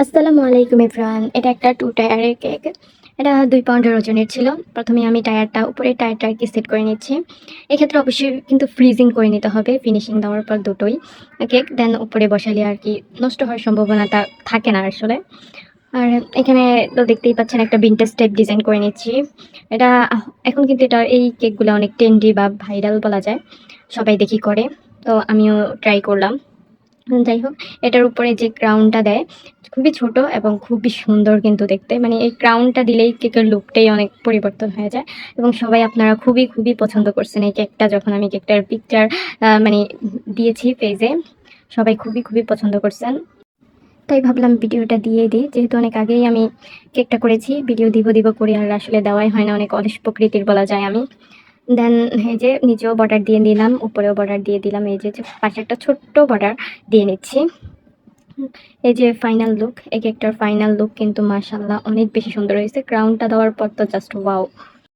আসসালামু আলাইকুম ইফরান এটা একটা টু টায়ারের কেক এটা দুই পাউন্ডের ওজনের ছিল। প্রথমে আমি টায়ারটা উপরে টায়ারটা আর কি সেট করে নিচ্ছি। এক্ষেত্রে অবশ্যই কিন্তু ফ্রিজিং করে নিতে হবে। ফিনিশিং দেওয়ার পর দুটোই। কেক দেন উপরে বসালে আর কি নষ্ট হওয়ার সম্ভাবনাটা থাকে না আসলে। আর এখানে তো দেখতেই পাচ্ছেন একটা বিন্টাস টাইপ ডিজাইন করে নিচ্ছি। এটা এখন কিন্তু এটা এই কেকগুলো অনেক ট্রেন্ডি বা ভাইরাল বলা যায়। সবাই দেখি করে। তো আমিও ট্রাই করলাম। যাই হোক, এটার উপরে যে ক্রাউনটা দেয় খুবই ছোট এবং খুবই সুন্দর কিন্তু দেখতে। মানে এই ক্রাউনটা দিলেই কেকের লুকটাই অনেক পরিবর্তন হয়ে যায়। এবং সবাই আপনারা খুবই খুবই পছন্দ করছেন এই কেকটা যখন আমি কেকটার পিকচার মানে দিয়েছি পেজে সবাই খুবই খুবই পছন্দ করছেন। তাই ভাবলাম ভিডিওটা দিয়ে দিই। যেহেতু অনেক আগেই আমি কেকটা করেছি, ভিডিও দিব দিব করে আর আসলে দেওয়াই হয় না, অনেক অলস প্রকৃতির বলা যায় আমি। দেন এই যে নিচেও বর্ডার দিয়ে দিলাম, উপরেও বর্ডার দিয়ে দিলাম, এই যে পাশে একটা ছোট্ট বর্ডার দিয়ে নিচ্ছি। এই যে ফাইনাল লুক এক একটার ফাইনাল লুক কিন্তু মাশাল্লাহ অনেক বেশি সুন্দর হয়েছে। ক্রাউনটা দেওয়ার পর তো জাস্ট ওয়াও